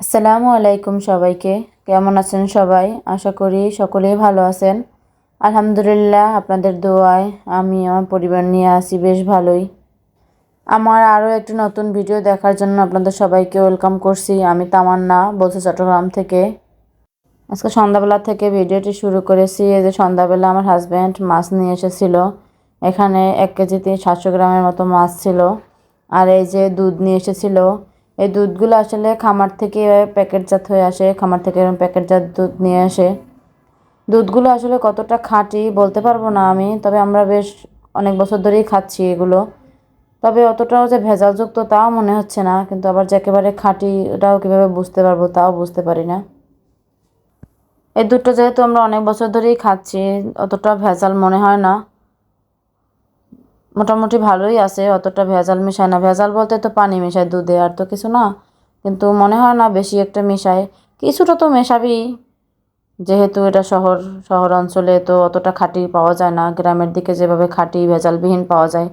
আসসালামু আলাইকুম সবাইকে। কেমন আছেন সবাই? আশা করি সকলেই ভালো আছেন। আলহামদুলিল্লাহ আপনাদের দোয়ায় আমি আমার পরিবার নিয়ে আসি বেশ ভালোই। আমার আরও একটি নতুন ভিডিও দেখার জন্য আপনাদের সবাইকে ওয়েলকাম করছি। আমি তামান্না, বলছি চট্টগ্রাম থেকে। আজকে সন্ধ্যাবেলা থেকে ভিডিওটি শুরু করেছি। এই যে সন্ধ্যাবেলা আমার হাজব্যান্ড মাছ নিয়ে এসেছিল। এখানে এক কেজিতে সাতশো গ্রামের মতো মাছ ছিল। আর এই যে দুধ নিয়ে এসেছিল। এই দুধগুলো আসলে খামার থেকে প্যাকেটজাত হয়ে আসে, খামার থেকে এরকম প্যাকেটজাত দুধ নিয়ে আসে। দুধগুলো আসলে কতটা খাঁটি বলতে পারব না আমি, তবে আমরা বেশ অনেক বছর ধরেই খাচ্ছি এগুলো। তবে অতটাও যে ভেজালযুক্ত তাও মনে হচ্ছে না, কিন্তু আবার যে একেবারে খাঁটি ওটাও কীভাবে বুঝতে পারব তাও বুঝতে পারি না। এই দুধটা যেহেতু আমরা অনেক বছর ধরেই খাচ্ছি, অতটা ভেজাল মনে হয় না। মোটামুটি ভালোই আছে, অতটা ভেজাল মেশায় না। ভেজাল বলতে তো পানি মেশায়, দুধে আর তো কিছু না। কিন্তু মনে হয় না বেশি একটা মেশায়। কিছুটা তো মেশাবি, যেহেতু এটা শহর শহর অঞ্চলে তো অতটা খাঁটি পাওয়া যায় না। গ্রামের দিকে যেভাবে খাঁটি, ভেজালবিহীন পাওয়া যায়,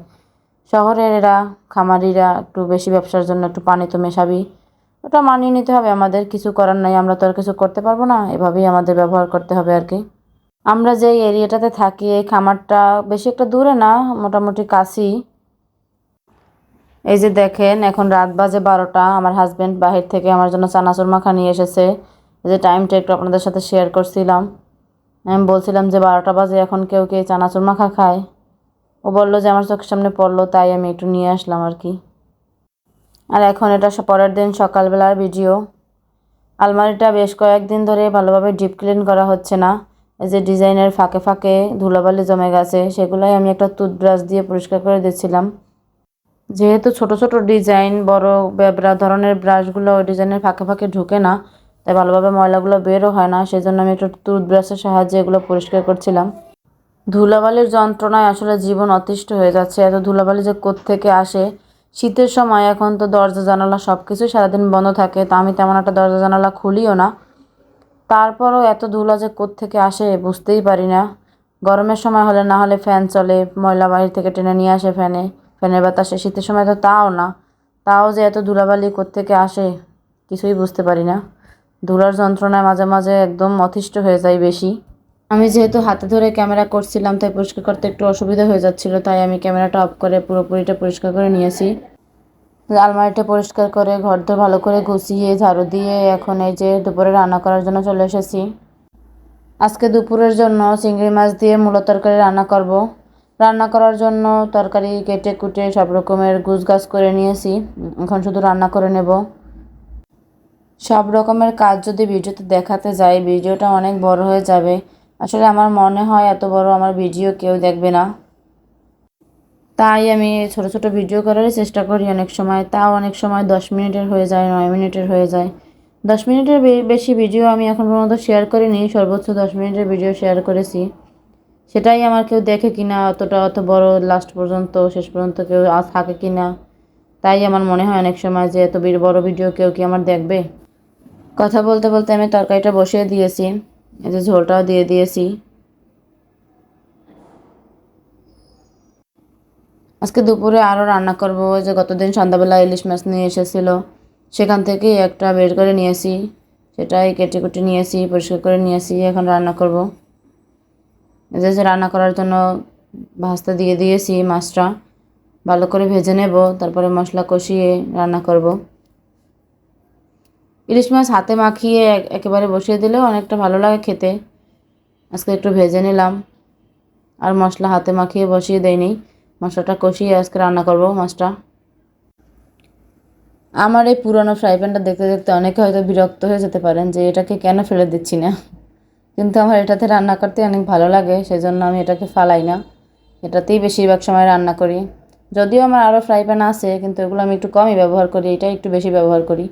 শহরের এরা, খামারিরা একটু বেশি ব্যবসার জন্য একটু পানি তো মেশাবি। ওটা মানিয়ে নিতে হবে, আমাদের কিছু করার নাই, আমরা তো আর কিছু করতে পারব না। এভাবেই আমাদের ব্যবহার করতে হবে আর কি। আমরা যে এরিয়াটাতে থাকি, এই খামারটা বেশি একটা দূরে না, মোটামুটি কাছেই। এই যে দেখেন, এখন রাত বাজে বারোটা, আমার হাজব্যান্ড বাহির থেকে আমার জন্য চানাচুর মাখা নিয়ে এসেছে। এই যে টাইমটা একটু আপনাদের সাথে শেয়ার করছিলাম। আমি বলছিলাম যে বারোটা বাজে, এখন কেউ কে চানাচুর মাখা খায়? ও বলল যে আমার চোখের সামনে পড়ল, তাই আমি একটু নিয়ে আসলাম আর কি। আর এখন এটা পরের দিন সকালবেলার ভিডিও আলমারিটা বেশ কয়েকদিন ধরে ভালোভাবে ডিপ ক্লিন করা হচ্ছে না। এই যে ডিজাইনের ফাঁকে ফাঁকে ধুলোবালি জমে গেছে, সেগুলোই আমি একটা টুথব্রাশ দিয়ে পরিষ্কার করে দিচ্ছিলাম যেহেতু ছোট ছোট ডিজাইন, বড় ধরনের ব্রাশগুলো ওই ডিজাইনের ফাঁকে ফাঁকে ঢুকে না, তাই ভালোভাবে ময়লাগুলো বেরও হয় না সেই জন্য আমি একটু টুথব্রাশের সাহায্যে এগুলো পরিষ্কার করছিলাম। ধুলাবালির যন্ত্রণায় আসলে জীবন অতিষ্ঠ হয়ে যাচ্ছে, এত ধুলাবালি যে থেকে আসে? শীতের সময় এখন তো দরজা জানালা সব কিছুই সারাদিন বন্ধ থাকে, তা আমি তেমন একটা দরজা জানালা খুলিও না। তারপরও এত ধুলা যে থেকে আসে বুঝতেই পারি না। গরমের সময় হলে না হলে ফ্যান চলে, ময়লা বাড়ি থেকে টেনে নিয়ে আসে ফ্যানে। ফ্যানের বাতাসে শীতের সময় তো তাও না। তাও যে এত ধুলাবালি থেকে আসে কিছুই বুঝতে পারি না। ধুলার যন্ত্রণায় মাঝে মাঝে একদম অতিষ্ঠ হয়ে যায় বেশি। আমি যেহেতু হাতে ধরে ক্যামেরা করছিলাম, তাই পরিষ্কার করতে একটু অসুবিধা হয়ে যাচ্ছিল, তাই আমি ক্যামেরাটা অফ করে পুরোপুরিটা পরিষ্কার করে নিয়েছি। আলমারিটা পরিষ্কার করে ঘর ধর ভালো করে গুছিয়ে, ঝাড়ু দিয়ে এখন এই যে দুপুরে রান্না করার জন্য চলে এসেছি। আজকে দুপুরের জন্য চিংড়ি মাছ দিয়ে মূলো তরকারি রান্না করব। রান্না করার জন্য তরকারি কেটে কুটে সব রকমের গাছ করে নিয়েছি। এখন শুধু রান্না করে নেব। সব রকমের কাজ যদি ভিডিওতে দেখাতে যাই, ভিডিওটা অনেক বড় হয়ে যাবে। আসলে আমার মনে হয় এত বড় আমার ভিডিও কেউ দেখবে না। তাই আমি ছোট ছোট ভিডিও করারই চেষ্টা করি অনেক সময়। তাও অনেক সময় দশ মিনিটের হয়ে যায়, নয় মিনিটের হয়ে যায়। দশ মিনিটের বেশি ভিডিও আমি এখন পর্যন্ত শেয়ার করিনি, সর্বোচ্চ দশ মিনিটের ভিডিও শেয়ার করেছি। সেটাই আমার কেউ দেখে কিনা, অতটা অত বড় লাস্ট পর্যন্ত, শেষ পর্যন্ত কেউ থাকে কিনা। তাই আমার মনে হয় অনেক সময় যে এত বড় ভিডিও কেউ কি আমার দেখবে? কথা বলতে বলতে আমি তরকারিটা বসিয়ে দিয়েছি, এই যে ঝোলটাও দিয়ে দিয়েছি। আজকে দুপুরে আরও রান্না করব যে গতদিন সন্ধ্যাবেলা ইলিশ মাছ নিয়ে এসেছিল। সেখান থেকেই একটা বের করে নিয়েছি সেটাই কেটে কুটে নিয়েছি পরিষ্কার করে নিয়ে নিয়েছি এখন রান্না করব। যে রান্না করার জন্য ভাজতে দিয়ে দিয়েছি মাছটা। ভালো করে ভেজে নেব, তারপরে মশলা কষিয়ে রান্না করব। ইলিশ মাছ হাতে মাখিয়ে একেবারে বসিয়ে দিলেও অনেকটা ভালো লাগে খেতে। আজকে একটু ভেজে নিলাম। আর মশলা হাতে মাখিয়ে বসিয়ে দেয়নি মশলাটা কষিয়ে আজকে রান্না করব মাছটা আমার এই পুরনো ফ্রাই প্যানটা দেখতে দেখতে অনেকে হয়তো বিরক্ত হয়ে যেতে পারেন যে এটাকে কেন ফেলে দিচ্ছি না। কিন্তু আমার এটাতে রান্না করতে অনেক ভালো লাগে, সেজন্য আমি এটাকে ফালাই না। এটাতেই বেশিরভাগ সময় রান্না করি। যদিও আমার আরও ফ্রাই প্যান আছে, কিন্তু এগুলো আমি একটু কমই ব্যবহার করি এটা একটু বেশি ব্যবহার করি।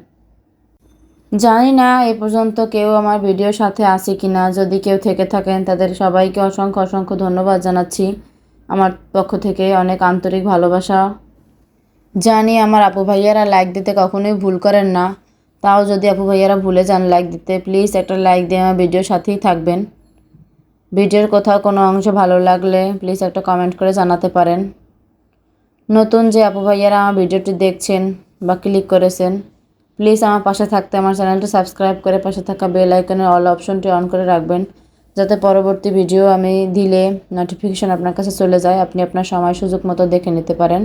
জানি না এ পর্যন্ত কেউ আমার ভিডিওর সাথে আসে কি না যদি কেউ থেকে থাকেন তাদের সবাইকে অসংখ্য অসংখ্য ধন্যবাদ জানাচ্ছি। আমার পক্ষ থেকে অনেক আন্তরিক ভালোবাসা। জানি আমার আপু ভাইয়ারা লাইক দিতে কখনোই ভুল করেন না। তাও যদি আপু ভাইয়ারা ভুলে যান লাইক দিতে প্লিজ একটা লাইক দিয়ে আমার ভিডিওর সাথেই থাকবেন। ভিডিওর কোথাও কোনো অংশ ভালো লাগলে প্লিজ একটা কমেন্ট করে জানাতে পারেন। নতুন যে আপু ভাইয়ারা আমার ভিডিওটি দেখছেন বা ক্লিক করেছেন প্লিজ আমার পাশে থাকতে আমার চ্যানেলটি সাবস্ক্রাইব করে পাশে থাকা বেল আইকনের অল অপশনটি অন করে রাখবেন। যাতে পরবর্তী ভিডিও আমি দিলে নোটিফিকেশন আপনার কাছে চলে যায়, আপনি আপনার সময় সুযোগ মতো দেখে নিতে পারেন।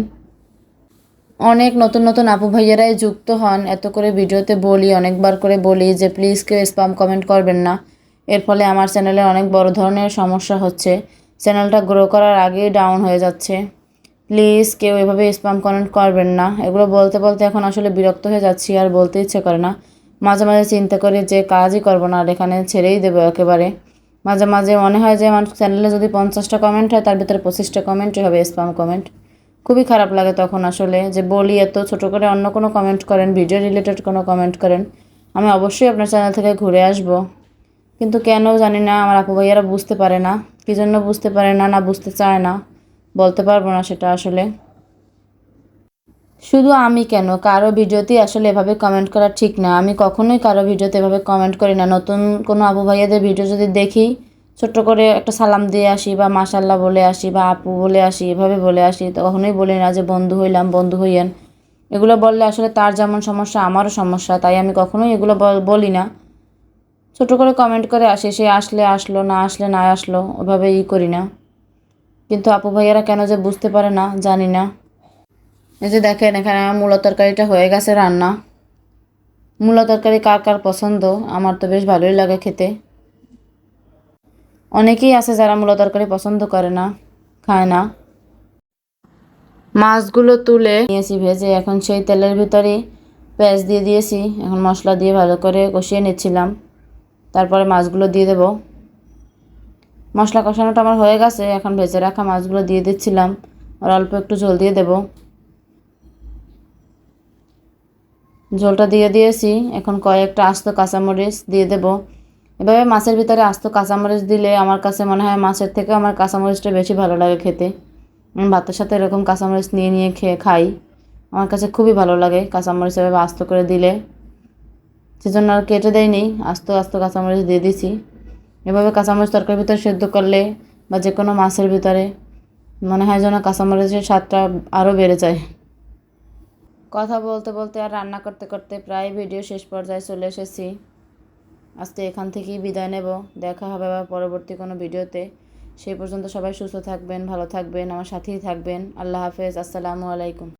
অনেক নতুন নতুন আপু ভাইয়েরাই যুক্ত হন, এত করে ভিডিওতে বলি, অনেকবার করে বলি যে প্লিজ কেউ স্পাম কমেন্ট করবেন না। এর ফলে আমার চ্যানেলে অনেক বড় ধরনের সমস্যা হচ্ছে। চ্যানেলটা গ্রো করার আগেই ডাউন হয়ে যাচ্ছে। প্লিজ কেউ এভাবে স্পাম কমেন্ট করবেন না। এগুলো বলতে বলতে এখন আসলে বিরক্ত হয়ে যাচ্ছি, আর বলতে ইচ্ছে করে না। মাঝে মাঝে চিন্তা করি যে, কাজই করব না, আর এখানে ছেড়েই দেবো একেবারে। মাঝে মাঝে মনে হয় যে আমার চ্যানেলে যদি পঞ্চাশটা কমেন্ট হয়, তার ভিতরে পঁচিশটা কমেন্টই হবে স্পাম কমেন্ট খুবই খারাপ লাগে তখন আসলে যে বলি এত ছোট করে অন্য কোনো কমেন্ট করেন ভিডিও রিলেটেড কোনো কমেন্ট করেন, আমি অবশ্যই আপনার চ্যানেল থেকে ঘুরে আসব। কিন্তু কেন জানি না, আমার আপু ভাইয়ারা বুঝতে পারে না, কী জন্য বুঝতে পারে না না বুঝতে চায় না, বলতে পারব না সেটা আসলে। শুধু আমি কেন? কারও ভিডিওতেই আসলে এভাবে কমেন্ট করা ঠিক না। আমি কখনোই কারও ভিডিওতে এভাবে কমেন্ট করি না। নতুন কোনো আপু ভাইয়াদের ভিডিও যদি দেখি, ছোট্ট করে একটা সালাম দিয়ে আসি বা মাশাল্লাহ বলে আসি বা আপু বলে আসি, এভাবে বলে আসি, তো কখনোই বলি না যে বন্ধু হইলাম, বন্ধু হইয়েন। এগুলো বললে আসলে তার যেমন সমস্যা, আমারও সমস্যা, তাই আমি কখনোই এগুলো বলি না। ছোট করে কমেন্ট করে আসি, সে আসলে আসলো, না আসলে না আসলো, ওভাবে ই করি না। কিন্তু আপু ভাইয়ারা কেন যে বুঝতে পারে না, জানি না। এই যে দেখেন, এখানে আমার মূলা তরকারিটা হয়ে গেছে রান্না। মূলা তরকারি কার কার পছন্দ? আমার তো বেশ ভালোই লাগে খেতে। অনেকেই আছে যারা মূলা তরকারি পছন্দ করে না, খায় না। মাছগুলো তুলে নিয়েছি ভেজে, এখন সেই তেলের ভিতরে পেঁয়াজ দিয়ে দিয়েছি। এখন মশলা দিয়ে ভালো করে কষিয়ে নিচ্ছিলাম। তারপরে মাছগুলো দিয়ে দেব। মশলা কষানোটা আমার হয়ে গেছে, এখন ভেজে রাখা মাছগুলো দিয়ে দিচ্ছিলাম। আর অল্প একটু ঝোল দিয়ে দেবো। ঝোলটা দিয়ে দিয়েছি। এখন কয়েকটা আস্ত কাঁচামরিচ দিয়ে দেব। এভাবে মাছের ভিতরে আস্ত কাঁচামরিচ দিলে আমার কাছে মনে হয় মাছের থেকে আমার কাঁচামরিচটা বেশি ভালো লাগে খেতে। আমি ভাতের সাথে এরকম কাঁচামরিচ নিয়ে নিয়ে খেয়ে খাই। আমার কাছে খুবই ভালো লাগে কাঁচামরিচ এভাবে আস্ত করে দিলে। সেজন্য আর কেটে দেয়নি আস্ত আস্ত কাঁচামরিচ দিয়ে দিছি। এভাবে কাঁচামরিচ তরকারির ভিতরে সেদ্ধ করলে বা যে কোনো মাছের ভিতরে মনে হয় যেন কাঁচামরিচের স্বাদটা আরও বেড়ে যায়। কথা বলতে বলতে আর রান্না করতে করতে প্রায় ভিডিও শেষ পর্যায়ে চলে এসেছি। আজকে এখান থেকেই বিদায় নেব। দেখা হবে আবার পরবর্তী কোনো ভিডিওতে। সেই পর্যন্ত সবাই সুস্থ থাকবেন, ভালো থাকবেন, আমার সাথেই থাকবেন। আল্লাহ হাফেজ, আসসালামু আলাইকুম।